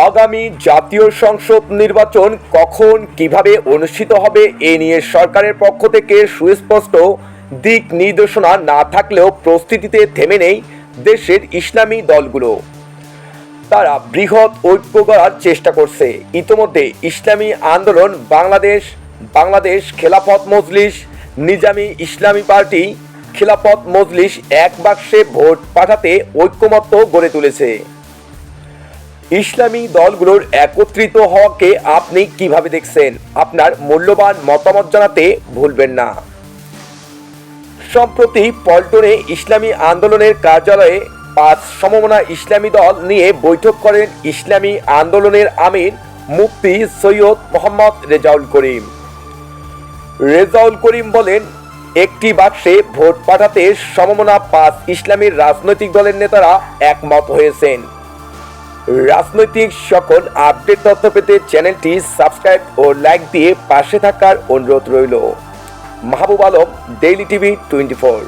আগামী জাতীয় সংসদ নির্বাচন কখন কীভাবে অনুষ্ঠিত হবে এ নিয়ে সরকারের পক্ষ থেকে সুস্পষ্ট দিক নির্দেশনা না থাকলেও প্রস্তুতিতে থেমে নেই দেশের ইসলামী দলগুলো। তারা বৃহৎ ঐক্য গড়ার চেষ্টা করছে। ইতোমধ্যে ইসলামী আন্দোলন বাংলাদেশ বাংলাদেশ খেলাফত মজলিস, নিজামী ইসলামী পার্টি, খেলাফত মজলিস এক বাক্সে ভোট পাঠাতে ঐক্যমত্য গড়ে তুলেছে। ইসলামী দলগুলোর একত্রিত হওয়াকে আপনি কীভাবে দেখছেন? আপনার মূল্যবান মতামত জানাতে ভুলবেন না। সম্প্রতি পল্টনে ইসলামী আন্দোলনের কার্যালয়ে পাঁচ সমমনা ইসলামী দল নিয়ে বৈঠক করেন ইসলামী আন্দোলনের আমির মুফতি সৈয়দ মোহাম্মদ রেজাউল করিম। রেজাউল করিম বলেন, একটি বাক্সে ভোট পাঠাতে সমমনা পাঁচ ইসলামীর রাজনৈতিক দলের নেতারা একমত হয়েছেন। রাজনৈতিক সকল আপডেট তথ্য পেতে চ্যানেলটি সাবস্ক্রাইব ও লাইক দিয়ে পাশে থাকার অনুরোধ রইল। Mahbub Alam daily TV twenty four